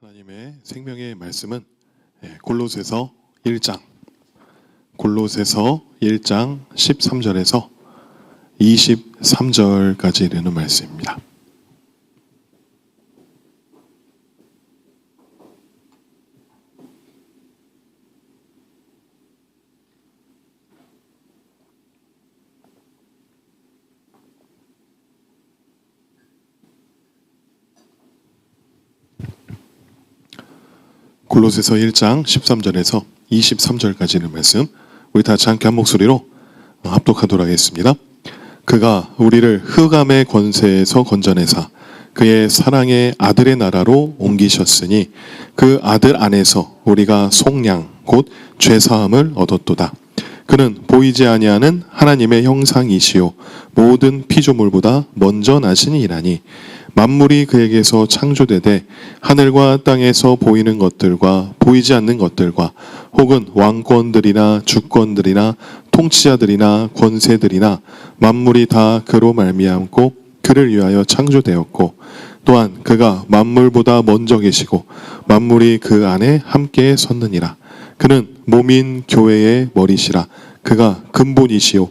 하나님의 생명의 말씀은 예, 골로새서 1장 골로새서 1장 13절에서 23절까지 이르는 말씀입니다. 골로새서 1장 13절에서 23절까지 있는 말씀 우리 다 함께 한 목소리로 합독하도록 하겠습니다. 그가 우리를 흑암의 권세에서 건져내사 그의 사랑의 아들의 나라로 옮기셨으니 그 아들 안에서 우리가 속량 곧 죄사함을 얻었도다. 그는 보이지 아니하는 하나님의 형상이시요 모든 피조물보다 먼저 나시니 이라니 만물이 그에게서 창조되되 하늘과 땅에서 보이는 것들과 보이지 않는 것들과 혹은 왕권들이나 주권들이나 통치자들이나 권세들이나 만물이 다 그로 말미암고 그를 위하여 창조되었고 또한 그가 만물보다 먼저 계시고 만물이 그 안에 함께 섰느니라. 그는 몸인 교회의 머리시라. 그가 근본이시요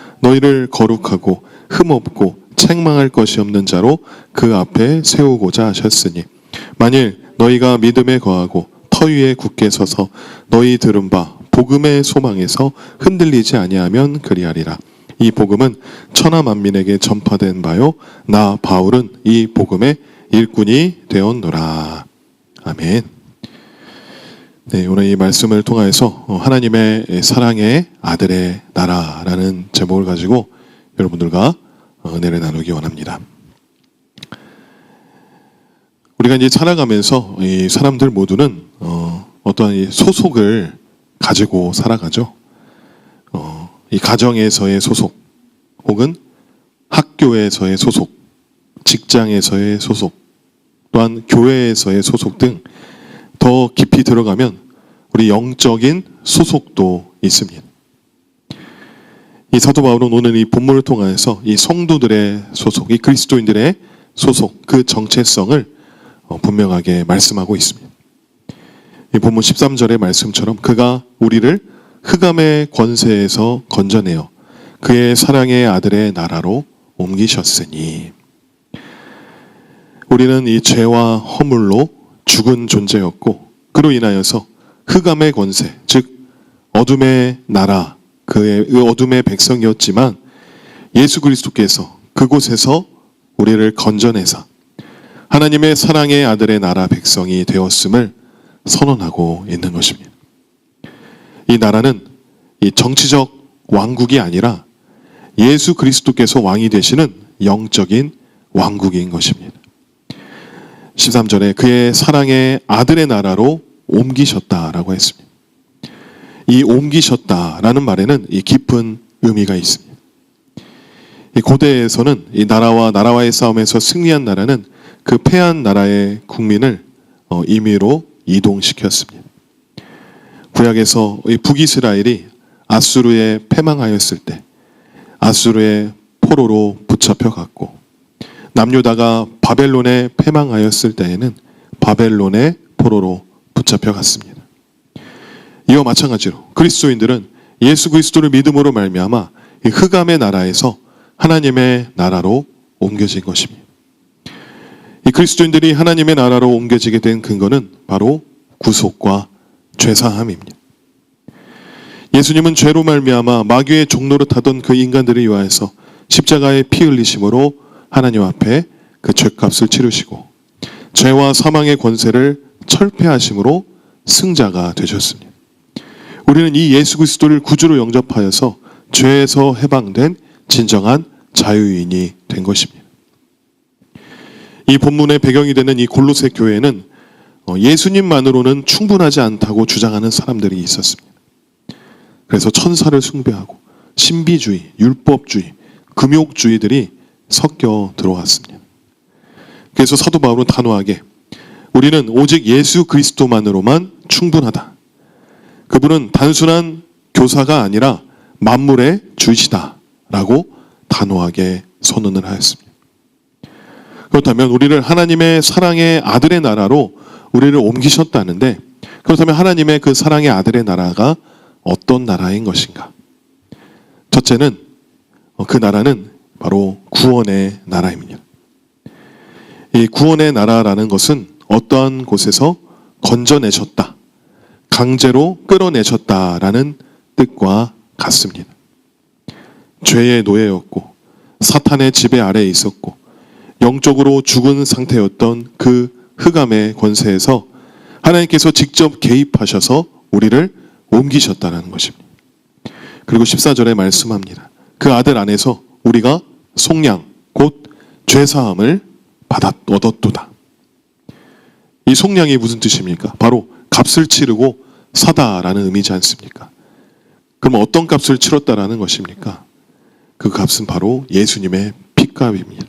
너희를 거룩하고 흠없고 책망할 것이 없는 자로 그 앞에 세우고자 하셨으니 만일 너희가 믿음에 거하고 터 위에 굳게 서서 너희 들은 바 복음의 소망에서 흔들리지 아니하면 그리하리라 이 복음은 천하 만민에게 전파된 바요 나 바울은 이 복음의 일꾼이 되었노라 아멘. 네, 오늘 이 말씀을 통하여서 어, 하나님의 사랑의 아들의 나라라는 제목을 가지고 여러분들과 어, 은혜를 나누기 원합니다. 우리가 이제 살아가면서 이 사람들 모두는 어, 어떠한 이 소속을 가지고 살아가죠. 어, 이 가정에서의 소속, 혹은 학교에서의 소속, 직장에서의 소속, 또한 교회에서의 소속 등 더 깊이 들어가면 우리 영적인 소속도 있습니다. 이 사도 바울은 오늘 이 본문을 통해서 이 성도들의 소속, 이 그리스도인들의 소속, 그 정체성을 어, 분명하게 말씀하고 있습니다. 이 본문 13절의 말씀처럼 그가 우리를 흑암의 권세에서 건져내어 그의 사랑의 아들의 나라로 옮기셨으니 우리는 이 죄와 허물로 죽은 존재였고 그로 인하여서 흑암의 권세 즉 어둠의 나라 그의 그 어둠의 백성이었지만 예수 그리스도께서 그곳에서 우리를 건져내사 하나님의 사랑의 아들의 나라 백성이 되었음을 선언하고 있는 것입니다. 이 나라는 이 정치적 왕국이 아니라 예수 그리스도께서 왕이 되시는 영적인 왕국인 것입니다. 13절에 그의 사랑의 아들의 나라로 옮기셨다라고 했습니다. 이 옮기셨다라는 말에는 이 깊은 의미가 있습니다. 이 고대에서는 이 나라와 나라와의 싸움에서 승리한 나라는 그 패한 나라의 국민을 어, 임의로 이동시켰습니다. 구약에서 이 북이스라엘이 아수르에 패망하였을 때 아수르의 포로로 붙잡혀 갔고 남유다가 바벨론에 패망하였을 때에는 바벨론의 포로로 붙잡혀 갔습니다. 이와 마찬가지로 그리스도인들은 예수 그리스도를 믿음으로 말미암아 이 흑암의 나라에서 하나님의 나라로 옮겨진 것입니다. 이 그리스도인들이 하나님의 나라로 옮겨지게 된 근거는 바로 구속과 죄사함입니다. 예수님은 죄로 말미암아 마귀의 종로를 타던 그 인간들을 위하여서 십자가의 피 흘리심으로 하나님 앞에 그 죄값을 치르시고 죄와 사망의 권세를 철폐하심으로 승자가 되셨습니다. 우리는 이 예수 그리스도를 구주로 영접하여서 죄에서 해방된 진정한 자유인이 된 것입니다. 이 본문의 배경이 되는 이 골로새 교회는 어, 예수님만으로는 충분하지 않다고 주장하는 사람들이 있었습니다. 그래서 천사를 숭배하고 신비주의, 율법주의, 금욕주의들이 섞여 들어왔습니다. 그래서 사도 바울은 단호하게 우리는 오직 예수 그리스도만으로만 충분하다. 그분은 단순한 교사가 아니라 만물의 주이시다라고 단호하게 선언을 하였습니다. 그렇다면 우리를 하나님의 사랑의 아들의 나라로 우리를 옮기셨다는데 그렇다면 하나님의 그 사랑의 아들의 나라가 어떤 나라인 것인가? 첫째는 어, 그 나라는 바로 구원의 나라입니다. 이 구원의 나라라는 것은 어떠한 곳에서 건져내셨다, 강제로 끌어내셨다라는 뜻과 같습니다. 죄의 노예였고 사탄의 지배 아래에 있었고 영적으로 죽은 상태였던 그 흑암의 권세에서 하나님께서 직접 개입하셔서 우리를 옮기셨다는 것입니다. 그리고 14절에 말씀합니다. 그 아들 안에서 우리가 속량 곧 죄사함을 받았 얻었도다. 이 속량이 무슨 뜻입니까? 바로 값을 치르고 사다라는 의미지 않습니까? 그럼 어떤 값을 치렀다라는 것입니까? 그 값은 바로 예수님의 핏값입니다.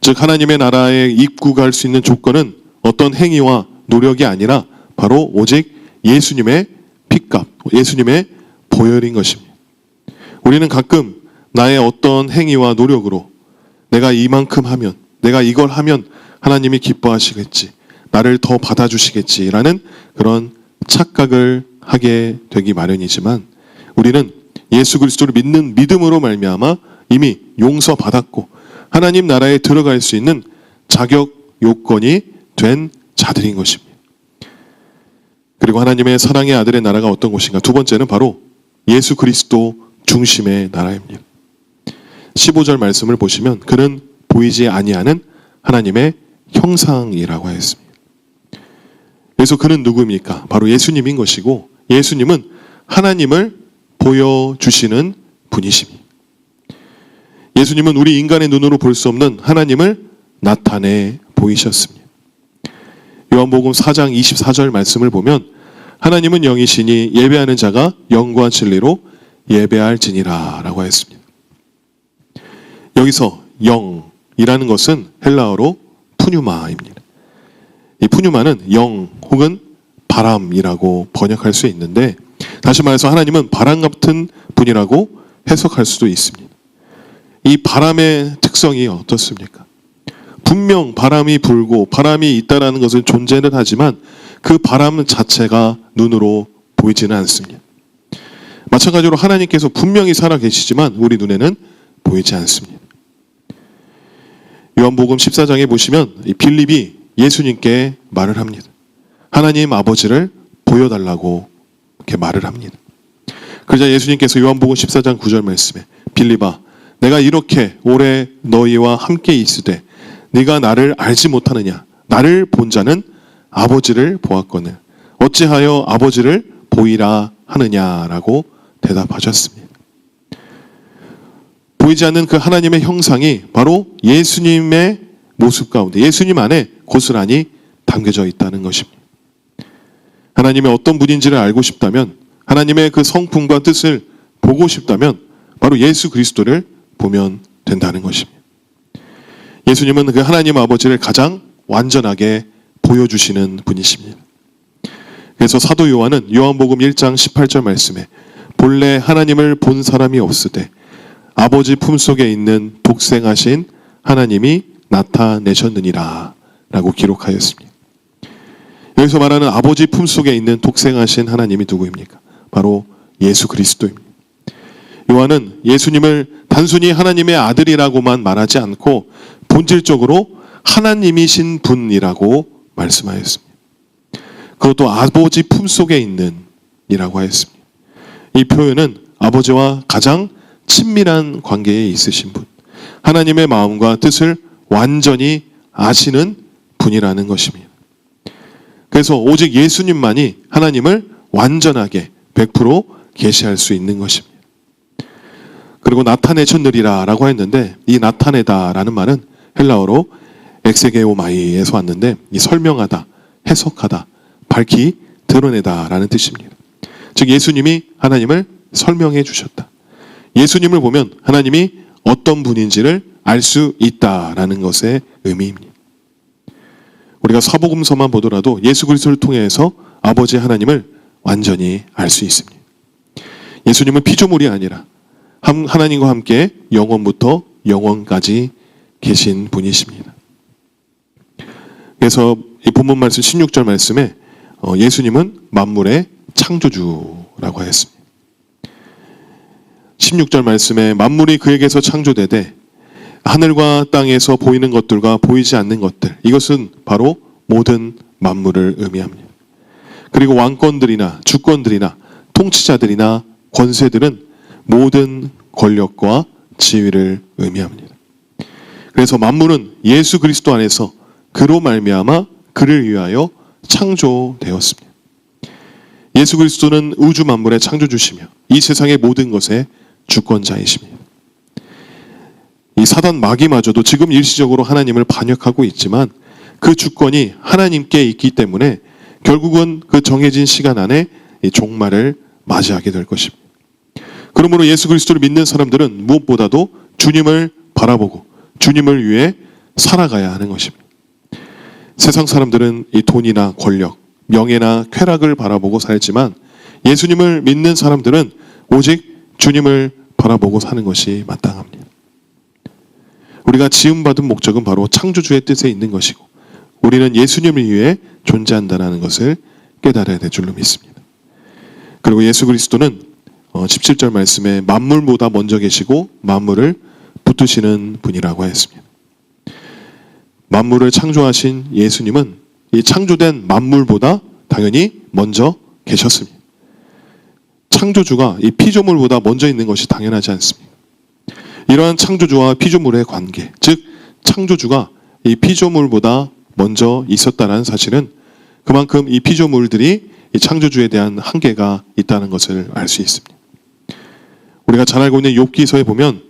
즉 하나님의 나라에 입국할 수 있는 조건은 어떤 행위와 노력이 아니라 바로 오직 예수님의 핏값, 예수님의 보혈인 것입니다. 우리는 가끔 나의 어떤 행위와 노력으로 내가 이만큼 하면, 내가 이걸 하면 하나님이 기뻐하시겠지, 나를 더 받아주시겠지라는 그런 착각을 하게 되기 마련이지만 우리는 예수 그리스도를 믿는 믿음으로 말미암아 이미 용서받았고 하나님 나라에 들어갈 수 있는 자격 요건이 된 자들인 것입니다. 그리고 하나님의 사랑의 아들의 나라가 어떤 곳인가? 두 번째는 바로 예수 그리스도 중심의 나라입니다. 15절 말씀을 보시면 그는 보이지 아니하는 하나님의 형상이라고 하였습니다. 그래서 그는 누구입니까? 바로 예수님인 것이고 예수님은 하나님을 보여주시는 분이십니다. 예수님은 우리 인간의 눈으로 볼 수 없는 하나님을 나타내 보이셨습니다. 요한복음 4장 24절 말씀을 보면 하나님은 영이시니 예배하는 자가 영과 진리로 예배할지니라 라고 했습니다. 여기서 영이라는 것은 헬라어로 푸뉴마입니다. 이 푸뉴마는 영 혹은 바람이라고 번역할 수 있는데 다시 말해서 하나님은 바람 같은 분이라고 해석할 수도 있습니다. 이 바람의 특성이 어떻습니까? 분명 바람이 불고 바람이 있다라는 것은 존재는 하지만 그 바람 자체가 눈으로 보이지는 않습니다. 마찬가지로 하나님께서 분명히 살아 계시지만 우리 눈에는 보이지 않습니다. 요한복음 14장에 보시면 빌립이 예수님께 말을 합니다. 하나님 아버지를 보여달라고 이렇게 말을 합니다. 그러자 예수님께서 요한복음 14장 9절 말씀에 빌립아 내가 이렇게 오래 너희와 함께 있으되 네가 나를 알지 못하느냐 나를 본 자는 아버지를 보았거늘 어찌하여 아버지를 보이라 하느냐라고 대답하셨습니다. 보이지 않는 그 하나님의 형상이 바로 예수님의 모습 가운데 예수님 안에 고스란히 담겨져 있다는 것입니다. 하나님의 어떤 분인지를 알고 싶다면 하나님의 그 성품과 뜻을 보고 싶다면 바로 예수 그리스도를 보면 된다는 것입니다. 예수님은 그 하나님 아버지를 가장 완전하게 보여주시는 분이십니다. 그래서 사도 요한은 요한복음 1장 18절 말씀에 본래 하나님을 본 사람이 없으되 아버지 품속에 있는 독생하신 하나님이 나타내셨느니라 라고 기록하였습니다. 여기서 말하는 아버지 품속에 있는 독생하신 하나님이 누구입니까? 바로 예수 그리스도입니다. 요한은 예수님을 단순히 하나님의 아들이라고만 말하지 않고 본질적으로 하나님이신 분이라고 말씀하였습니다. 그것도 아버지 품속에 있는 이라고 하였습니다. 이 표현은 아버지와 가장 친밀한 관계에 있으신 분, 하나님의 마음과 뜻을 완전히 아시는 분이라는 것입니다. 그래서 오직 예수님만이 하나님을 완전하게 100% 계시할 수 있는 것입니다. 그리고 나타내셨느리라라고 했는데 이 나타내다라는 말은 헬라어로 엑세게오마이에서 왔는데 이 설명하다, 해석하다, 밝히 드러내다라는 뜻입니다. 즉 예수님이 하나님을 설명해 주셨다. 예수님을 보면 하나님이 어떤 분인지를 알 수 있다라는 것의 의미입니다. 우리가 사복음서만 보더라도 예수 그리스도를 통해서 아버지 하나님을 완전히 알 수 있습니다. 예수님은 피조물이 아니라 함- 하나님과 함께 영원부터 영원까지 계신 분이십니다. 그래서 이 본문 말씀 16절 말씀에 어, 예수님은 만물의 창조주라고 하였습니다. 16절 말씀에 만물이 그에게서 창조되되 하늘과 땅에서 보이는 것들과 보이지 않는 것들 이것은 바로 모든 만물을 의미합니다. 그리고 왕권들이나 주권들이나 통치자들이나 권세들은 모든 권력과 지위를 의미합니다. 그래서 만물은 예수 그리스도 안에서 그로 말미암아 그를 위하여 창조되었습니다. 예수 그리스도는 우주 만물의 창조주시며 이 세상의 모든 것의 주권자이십니다. 이 사단 마귀마저도 지금 일시적으로 하나님을 반역하고 있지만 그 주권이 하나님께 있기 때문에 결국은 그 정해진 시간 안에 이 종말을 맞이하게 될 것입니다. 그러므로 예수 그리스도를 믿는 사람들은 무엇보다도 주님을 바라보고 주님을 위해 살아가야 하는 것입니다. 세상 사람들은 이 돈이나 권력, 명예나 쾌락을 바라보고 살지만 예수님을 믿는 사람들은 오직 주님을 바라보고 사는 것이 마땅합니다. 우리가 지음받은 목적은 바로 창조주의 뜻에 있는 것이고 우리는 예수님을 위해 존재한다는 것을 깨달아야 될 줄로 믿습니다. 그리고 예수 그리스도는 어, 17절 말씀에 만물보다 먼저 계시고 만물을 붙드시는 분이라고 했습니다. 만물을 창조하신 예수님은 이 창조된 만물보다 당연히 먼저 계셨습니다. 창조주가 이 피조물보다 먼저 있는 것이 당연하지 않습니다. 이러한 창조주와 피조물의 관계, 즉 창조주가 이 피조물보다 먼저 있었다는 사실은 그만큼 이 피조물들이 이 창조주에 대한 한계가 있다는 것을 알 수 있습니다. 우리가 잘 알고 있는 욥기서에 보면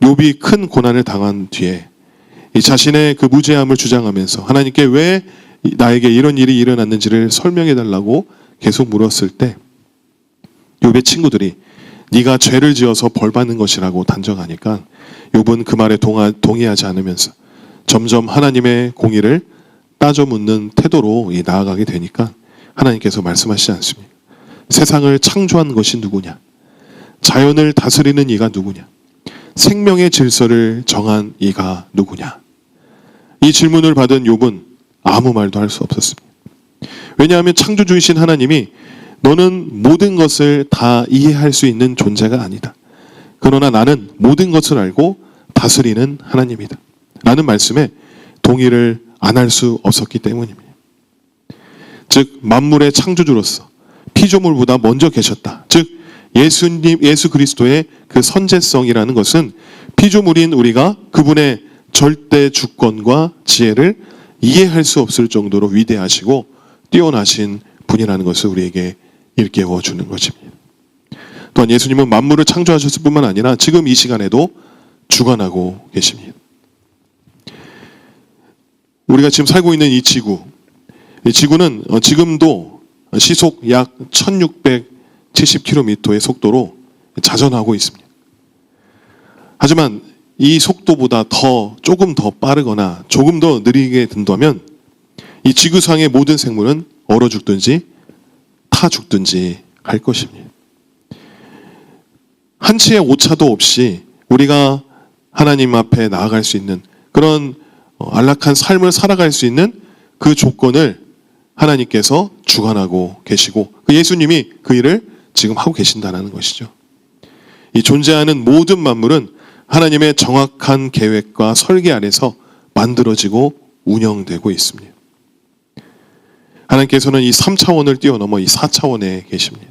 욥이 큰 고난을 당한 뒤에 이 자신의 그 무죄함을 주장하면서 하나님께 왜 나에게 이런 일이 일어났는지를 설명해 달라고 계속 물었을 때 욥의 친구들이 네가 죄를 지어서 벌 받는 것이라고 단정하니까 욥은 그 말에 동하, 동의하지 않으면서 점점 하나님의 공의를 따져 묻는 태도로 이 나아가게 되니까 하나님께서 말씀하시지 않습니까? 세상을 창조한 것이 누구냐? 자연을 다스리는 이가 누구냐? 생명의 질서를 정한 이가 누구냐? 이 질문을 받은 욥은 아무 말도 할 수 없었습니다. 왜냐하면 창조주이신 하나님이 너는 모든 것을 다 이해할 수 있는 존재가 아니다. 그러나 나는 모든 것을 알고 다스리는 하나님이다. 라는 말씀에 동의를 안 할 수 없었기 때문입니다. 즉 만물의 창조주로서 피조물보다 먼저 계셨다. 즉 예수님 예수 그리스도의 그 선제성이라는 것은 피조물인 우리가 그분의 절대 주권과 지혜를 이해할 수 없을 정도로 위대하시고 뛰어나신 분이라는 것을 우리에게 일깨워 주는 것입니다. 또한 예수님은 만물을 창조하셨을 뿐만 아니라 지금 이 시간에도 주관하고 계십니다. 우리가 지금 살고 있는 이 지구, 이 지구는 어, 지금도 시속 약 1670km의 속도로 자전하고 있습니다. 하지만 이 속도보다 더 조금 더 빠르거나 조금 더 느리게 든다면 이 지구상의 모든 생물은 얼어 죽든지 타 죽든지 할 것입니다. 한치의 오차도 없이 우리가 하나님 앞에 나아갈 수 있는 그런 어, 안락한 삶을 살아갈 수 있는 그 조건을 하나님께서 주관하고 계시고 그 예수님이 그 일을 지금 하고 계신다는 것이죠. 이 존재하는 모든 만물은 하나님의 정확한 계획과 설계 안에서 만들어지고 운영되고 있습니다. 하나님께서는 이 3차원을 뛰어넘어 이 4차원에 계십니다.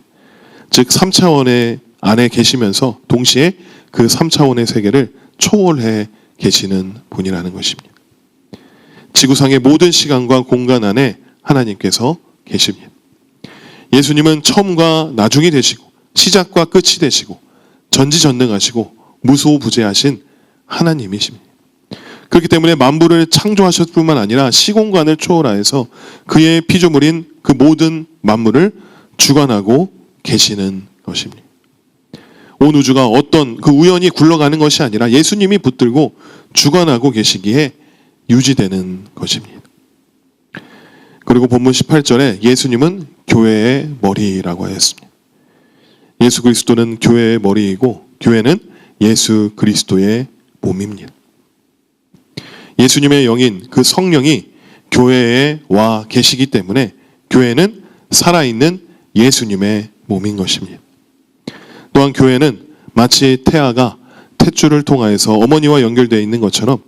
즉 3차원의 안에 계시면서 동시에 그 3차원의 세계를 초월해 계시는 분이라는 것입니다. 지구상의 모든 시간과 공간 안에 하나님께서 계십니다. 예수님은 처음과 나중이 되시고 시작과 끝이 되시고 전지전능하시고 무소부재하신 하나님이십니다. 그렇기 때문에 만물을 창조하셨을 뿐만 아니라 시공간을 초월하여서 그의 피조물인 그 모든 만물을 주관하고 계시는 것입니다. 온 우주가 어떤 그 우연히 굴러가는 것이 아니라 예수님이 붙들고 주관하고 계시기에 유지되는 것입니다. 그리고 본문 18절에 예수님은 교회의 머리라고 하였습니다. 예수 그리스도는 교회의 머리이고 교회는 예수 그리스도의 몸입니다. 예수님의 영인 그 성령이 교회에 와 계시기 때문에 교회는 살아있는 예수님의 몸인 것입니다. 또한 교회는 마치 태아가 탯줄을 통하여서 어머니와 연결되어 있는 것처럼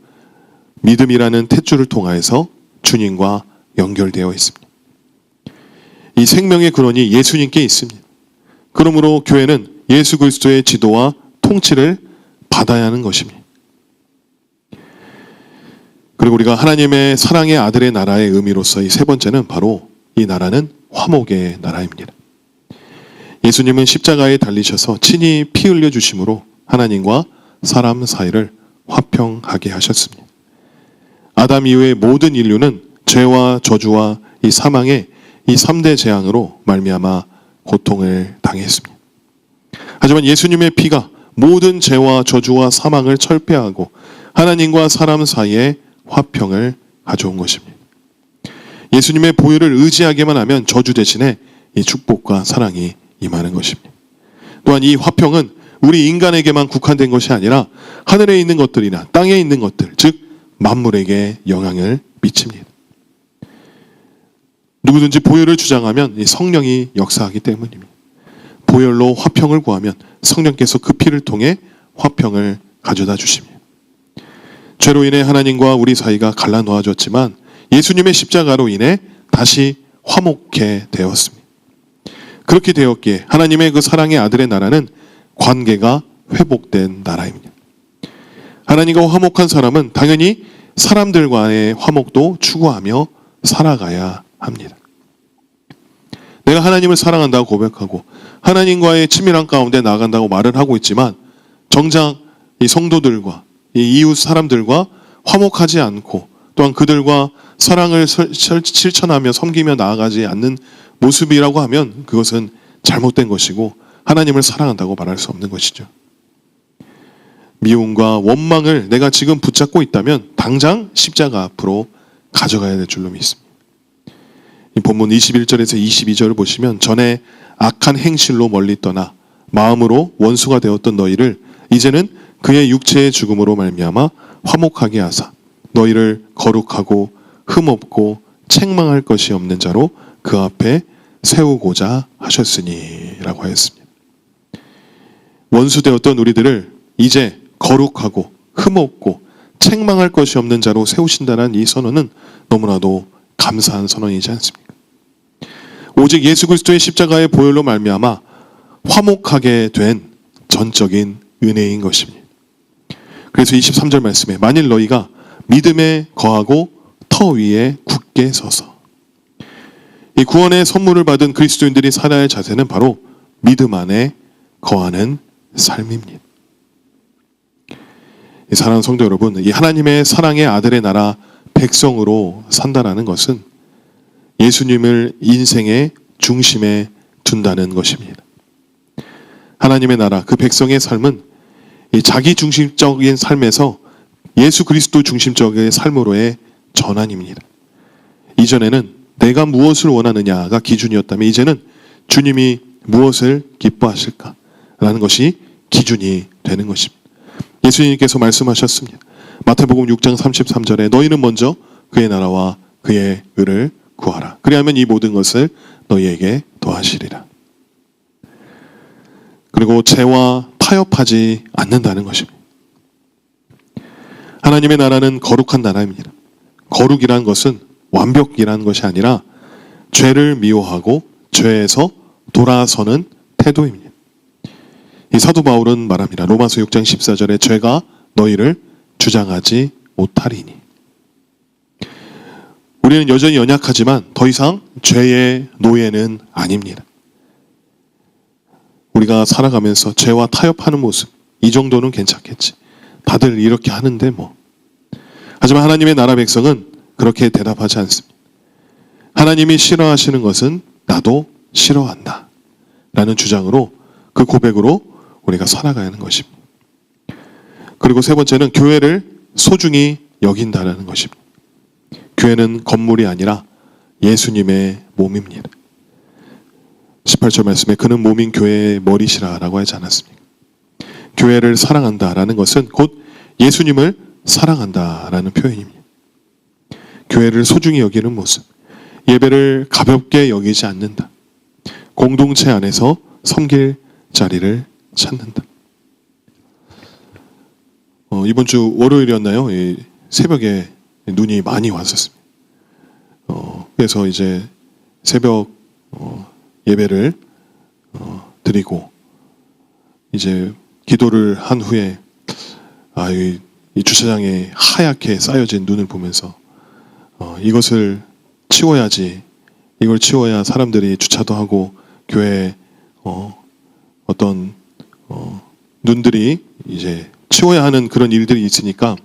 믿음이라는 탯줄을 통하여서 주님과 연결되어 있습니다. 이 생명의 근원이 예수님께 있습니다. 그러므로 교회는 예수 그리스도의 지도와 통치를 받아야 하는 것입니다. 그리고 우리가 하나님의 사랑의 아들의 나라의 의미로서 이 세 번째는 바로 이 나라는 화목의 나라입니다. 예수님은 십자가에 달리셔서 친히 피 흘려 주심으로 하나님과 사람 사이를 화평하게 하셨습니다. 아담 이후의 모든 인류는 죄와 저주와 이 사망의 이 3대 재앙으로 말미암아 고통을 당했습니다. 하지만 예수님의 피가 모든 죄와 저주와 사망을 철폐하고 하나님과 사람 사이에 화평을 가져온 것입니다. 예수님의 보혈을 의지하게만 하면 저주 대신에 이 축복과 사랑이 임하는 것입니다. 또한 이 화평은 우리 인간에게만 국한된 것이 아니라 하늘에 있는 것들이나 땅에 있는 것들, 즉 만물에게 영향을 미칩니다. 누구든지 보혈을 주장하면 이 성령이 역사하기 때문입니다. 보혈로 화평을 구하면 성령께서 그 피를 통해 화평을 가져다 주십니다. 죄로 인해 하나님과 우리 사이가 갈라놓아졌지만 예수님의 십자가로 인해 다시 화목해 되었습니다. 그렇게 되었기에 하나님의 그 사랑의 아들의 나라는 관계가 회복된 나라입니다. 하나님과 화목한 사람은 당연히 사람들과의 화목도 추구하며 살아가야 합니다. 내가 하나님을 사랑한다고 고백하고 하나님과의 친밀한 가운데 나간다고 말을 하고 있지만 정작 이 성도들과 이 이웃 사람들과 화목하지 않고 또한 그들과 사랑을 실천하며 섬기며 나아가지 않는 모습이라고 하면 그것은 잘못된 것이고 하나님을 사랑한다고 말할 수 없는 것이죠. 미움과 원망을 내가 지금 붙잡고 있다면 당장 십자가 앞으로 가져가야 될 줄로 믿습니다. 이 본문 21절에서 22절을 보시면 전에 악한 행실로 멀리 떠나 마음으로 원수가 되었던 너희를 이제는 그의 육체의 죽음으로 말미암아 화목하게 하사 너희를 거룩하고 흠없고 책망할 것이 없는 자로 그 앞에 세우고자 하셨으니라고 하였습니다. 원수 되었던 우리들을 이제 거룩하고 흠없고 책망할 것이 없는 자로 세우신다는 이 선언은 너무나도 감사한 선언이지 않습니까? 오직 예수 그리스도의 십자가의 보혈로 말미암아 화목하게 된 전적인 은혜인 것입니다. 그래서 23절 말씀에 만일 너희가 믿음에 거하고 터 위에 굳게 서서 이 구원의 선물을 받은 그리스도인들이 살아야 할 자세는 바로 믿음 안에 거하는 삶입니다. 사랑하는 성도 여러분, 이 하나님의 사랑의 아들의 나라 백성으로 산다라는 것은 예수님을 인생의 중심에 둔다는 것입니다. 하나님의 나라, 그 백성의 삶은 자기 중심적인 삶에서 예수 그리스도 중심적인 삶으로의 전환입니다. 이전에는 내가 무엇을 원하느냐가 기준이었다면 이제는 주님이 무엇을 기뻐하실까 라는 것이 기준이 되는 것입니다. 예수님께서 말씀하셨습니다. 마태복음 6장 33절에 너희는 먼저 그의 나라와 그의 의를 구하라. 그리하면 이 모든 것을 너희에게 더하시리라. 그리고 죄와 타협하지 않는다는 것입니다. 하나님의 나라는 거룩한 나라입니다. 거룩이란 것은 완벽이라는 것이 아니라 죄를 미워하고 죄에서 돌아서는 태도입니다. 이 사도 바울은 말합니다. 로마서 6장 14절에 죄가 너희를 주장하지 못하리니. 우리는 여전히 연약하지만 더 이상 죄의 노예는 아닙니다. 우리가 살아가면서 죄와 타협하는 모습, 이 정도는 괜찮겠지. 다들 이렇게 하는데 뭐. 하지만 하나님의 나라 백성은 그렇게 대답하지 않습니다. 하나님이 싫어하시는 것은 나도 싫어한다. 라는 주장으로 그 고백으로 우리가 살아가야 하는 것입니다. 그리고 세 번째는 교회를 소중히 여긴다라는 것입니다. 교회는 건물이 아니라 예수님의 몸입니다. 18절 말씀에 그는 몸인 교회의 머리시라라고 하지 않았습니까? 교회를 사랑한다라는 것은 곧 예수님을 사랑한다라는 표현입니다. 교회를 소중히 여기는 모습, 예배를 가볍게 여기지 않는다. 공동체 안에서 섬길 자리를 찾는다. 어, 이번 주 월요일이었나요? 이 새벽에 눈이 많이 왔었습니다. 어, 그래서 이제 새벽 어, 예배를 어, 드리고 이제 기도를 한 후에 아, 이, 이 주차장에 하얗게 쌓여진 눈을 보면서 어, 이것을 치워야지 이걸 치워야 사람들이 주차도 하고 교회 어, 어떤 어, 눈들이 이제 치워야 하는 그런 일들이 있으니까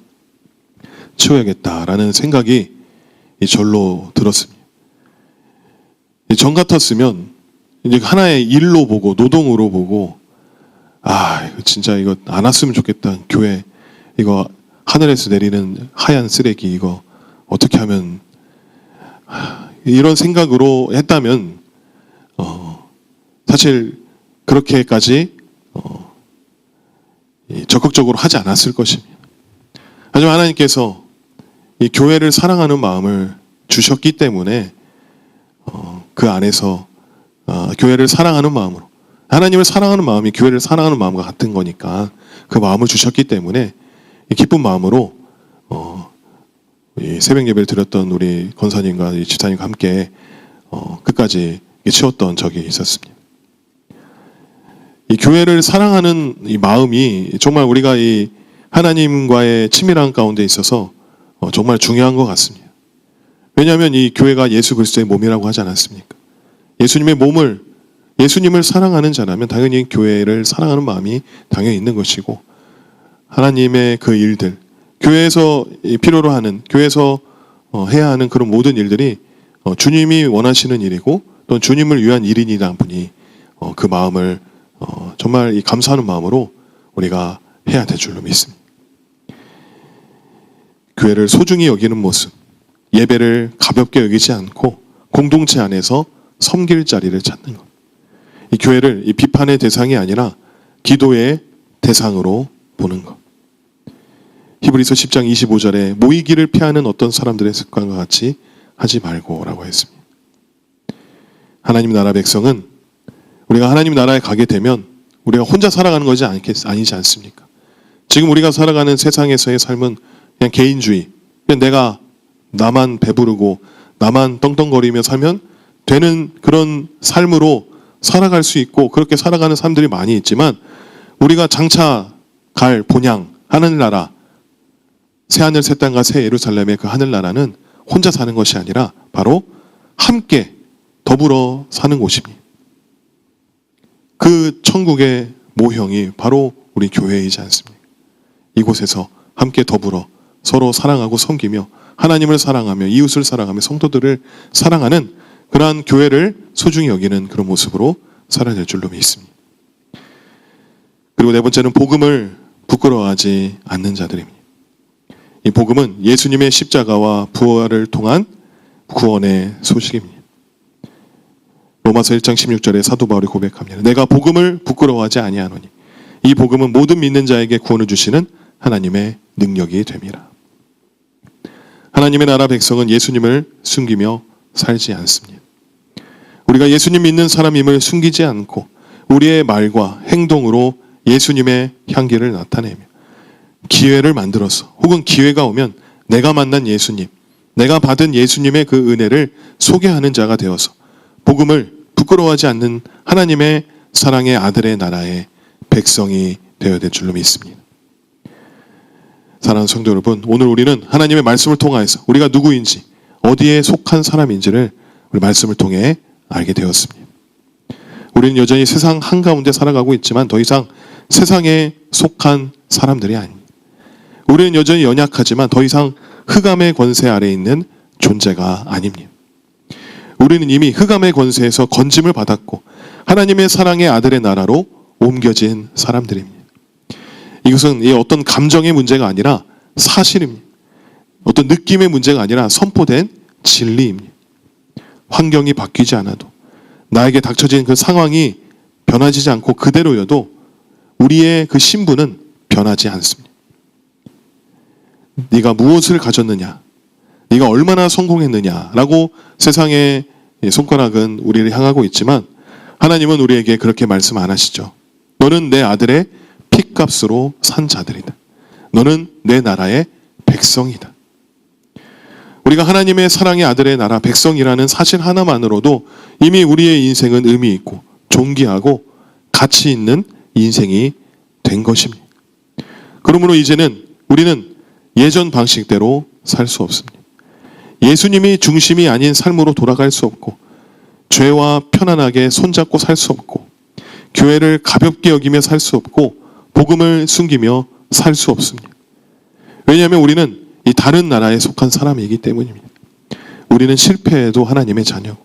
치워야겠다라는 생각이 이 절로 들었습니다. 이전 같았으면 이제 하나의 일로 보고 노동으로 보고 아 이거 진짜 이거 안 왔으면 좋겠다 교회 이거 하늘에서 내리는 하얀 쓰레기 이거 어떻게 하면 아, 이런 생각으로 했다면 어, 사실 그렇게까지 어, 이 적극적으로 하지 않았을 것입니다. 하지만 하나님께서 이 교회를 사랑하는 마음을 주셨기 때문에 어, 그 안에서 어, 교회를 사랑하는 마음으로 하나님을 사랑하는 마음이 교회를 사랑하는 마음과 같은 거니까 그 마음을 주셨기 때문에 이 기쁜 마음으로 어, 이 새벽 예배를 드렸던 우리 권사님과 이 집사님과 함께 어, 끝까지 치웠던 적이 있었습니다. 이 교회를 사랑하는 이 마음이 정말 우리가 이 하나님과의 친밀한 가운데 있어서 어, 정말 중요한 것 같습니다. 왜냐하면 이 교회가 예수 그리스도의 몸이라고 하지 않았습니까? 예수님의 몸을 예수님을 사랑하는 자라면 당연히 교회를 사랑하는 마음이 당연히 있는 것이고 하나님의 그 일들 교회에서 이 필요로 하는 교회에서 어, 해야 하는 그런 모든 일들이 어, 주님이 원하시는 일이고 또 주님을 위한 일인이라는 분이 어, 그 마음을 어, 정말 이 감사하는 마음으로 우리가 해야 될 줄로 믿습니다. 교회를 소중히 여기는 모습, 예배를 가볍게 여기지 않고 공동체 안에서 섬길 자리를 찾는 것. 이 교회를 이 비판의 대상이 아니라 기도의 대상으로 보는 것. 히브리서 10장 25절에 모이기를 피하는 어떤 사람들의 습관과 같이 하지 말고라고 했습니다. 하나님 나라 백성은 우리가 하나님 나라에 가게 되면 우리가 혼자 살아가는 것이 아니겠- 아니지 않습니까? 지금 우리가 살아가는 세상에서의 삶은 그냥 개인주의. 그냥 내가 나만 배부르고 나만 떵떵거리며 살면 되는 그런 삶으로 살아갈 수 있고 그렇게 살아가는 사람들이 많이 있지만 우리가 장차 갈 본향 하늘나라 새 하늘 새 땅과 새 예루살렘의 그 하늘나라는 혼자 사는 것이 아니라 바로 함께 더불어 사는 곳입니다. 그 천국의 모형이 바로 우리 교회이지 않습니까? 이곳에서 함께 더불어 서로 사랑하고 섬기며 하나님을 사랑하며 이웃을 사랑하며 성도들을 사랑하는 그러한 교회를 소중히 여기는 그런 모습으로 살아야 될 줄로 믿습니다. 그리고 네 번째는 복음을 부끄러워하지 않는 자들입니다. 이 복음은 예수님의 십자가와 부활을 통한 구원의 소식입니다. 로마서 1장 16절에 사도 바울이 고백합니다. 내가 복음을 부끄러워하지 아니하노니 이 복음은 모든 믿는 자에게 구원을 주시는 하나님의 능력이 됨이라. 하나님의 나라 백성은 예수님을 숨기며 살지 않습니다. 우리가 예수님 믿는 사람임을 숨기지 않고 우리의 말과 행동으로 예수님의 향기를 나타내며 기회를 만들어서 혹은 기회가 오면 내가 만난 예수님, 내가 받은 예수님의 그 은혜를 소개하는 자가 되어서 복음을 부끄러워하지 않는 하나님의 사랑의 아들의 나라의 백성이 되어야 될 줄로 믿습니다. 사랑하는 성도 여러분, 오늘 우리는 하나님의 말씀을 통하여서 우리가 누구인지, 어디에 속한 사람인지를 우리 말씀을 통해 알게 되었습니다. 우리는 여전히 세상 한가운데 살아가고 있지만 더 이상 세상에 속한 사람들이 아닙니다. 우리는 여전히 연약하지만 더 이상 흑암의 권세 아래 있는 존재가 아닙니다. 우리는 이미 흑암의 권세에서 건짐을 받았고 하나님의 사랑의 아들의 나라로 옮겨진 사람들입니다. 이것은 이 어떤 감정의 문제가 아니라 사실입니다. 어떤 느낌의 문제가 아니라 선포된 진리입니다. 환경이 바뀌지 않아도 나에게 닥쳐진 그 상황이 변화지지 않고 그대로여도 우리의 그 신분은 변하지 않습니다. 네가 무엇을 가졌느냐, 네가 얼마나 성공했느냐라고 세상의 손가락은 우리를 향하고 있지만 하나님은 우리에게 그렇게 말씀 안 하시죠. 너는 내 아들의 핏값으로 산 자들이다. 너는 내 나라의 백성이다. 우리가 하나님의 사랑의 아들의 나라 백성이라는 사실 하나만으로도 이미 우리의 인생은 의미 있고 존귀하고 가치 있는 인생이 된 것입니다. 그러므로 이제는 우리는 예전 방식대로 살 수 없습니다. 예수님이 중심이 아닌 삶으로 돌아갈 수 없고 죄와 편안하게 손잡고 살 수 없고 교회를 가볍게 여기며 살 수 없고 복음을 숨기며 살 수 없습니다. 왜냐하면 우리는 이 다른 나라에 속한 사람이기 때문입니다. 우리는 실패해도 하나님의 자녀,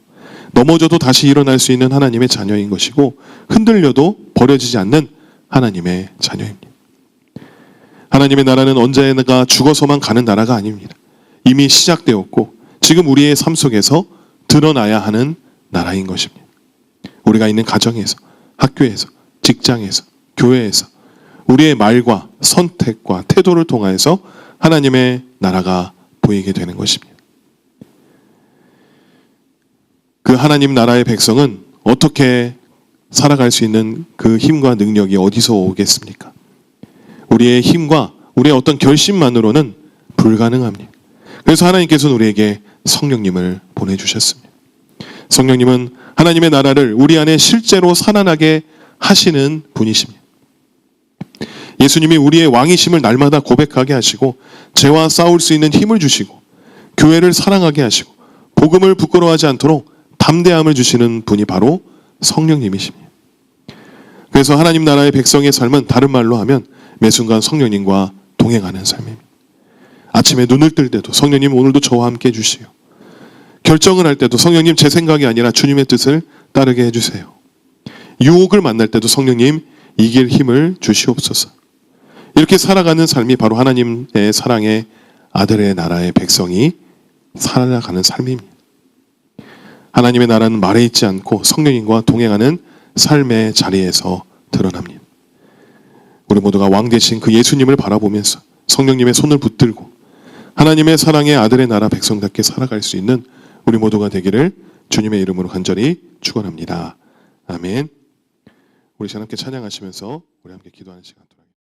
넘어져도 다시 일어날 수 있는 하나님의 자녀인 것이고 흔들려도 버려지지 않는 하나님의 자녀입니다. 하나님의 나라는 언제나 죽어서만 가는 나라가 아닙니다. 이미 시작되었고 지금 우리의 삶 속에서 드러나야 하는 나라인 것입니다. 우리가 있는 가정에서, 학교에서, 직장에서, 교회에서 우리의 말과 선택과 태도를 통하여서 하나님의 나라가 보이게 되는 것입니다. 그 하나님 나라의 백성은 어떻게 살아갈 수 있는 그 힘과 능력이 어디서 오겠습니까? 우리의 힘과 우리의 어떤 결심만으로는 불가능합니다. 그래서 하나님께서는 우리에게 성령님을 보내주셨습니다. 성령님은 하나님의 나라를 우리 안에 실제로 살아나게 하시는 분이십니다. 예수님이 우리의 왕이심을 날마다 고백하게 하시고 죄와 싸울 수 있는 힘을 주시고 교회를 사랑하게 하시고 복음을 부끄러워하지 않도록 담대함을 주시는 분이 바로 성령님이십니다. 그래서 하나님 나라의 백성의 삶은 다른 말로 하면 매 순간 성령님과 동행하는 삶입니다. 아침에 눈을 뜰 때도 성령님 오늘도 저와 함께 해주시오. 결정을 할 때도 성령님 제 생각이 아니라 주님의 뜻을 따르게 해주세요. 유혹을 만날 때도 성령님 이길 힘을 주시옵소서. 이렇게 살아가는 삶이 바로 하나님의 사랑의 아들의 나라의 백성이 살아가는 삶입니다. 하나님의 나라는 말에 있지 않고 성령님과 동행하는 삶의 자리에서 드러납니다. 우리 모두가 왕 대신 그 예수님을 바라보면서 성령님의 손을 붙들고 하나님의 사랑의 아들의 나라 백성답게 살아갈 수 있는 우리 모두가 되기를 주님의 이름으로 간절히 축원합니다. 아멘. 우리 함께 찬양하시면서 우리 함께 기도하는 시간.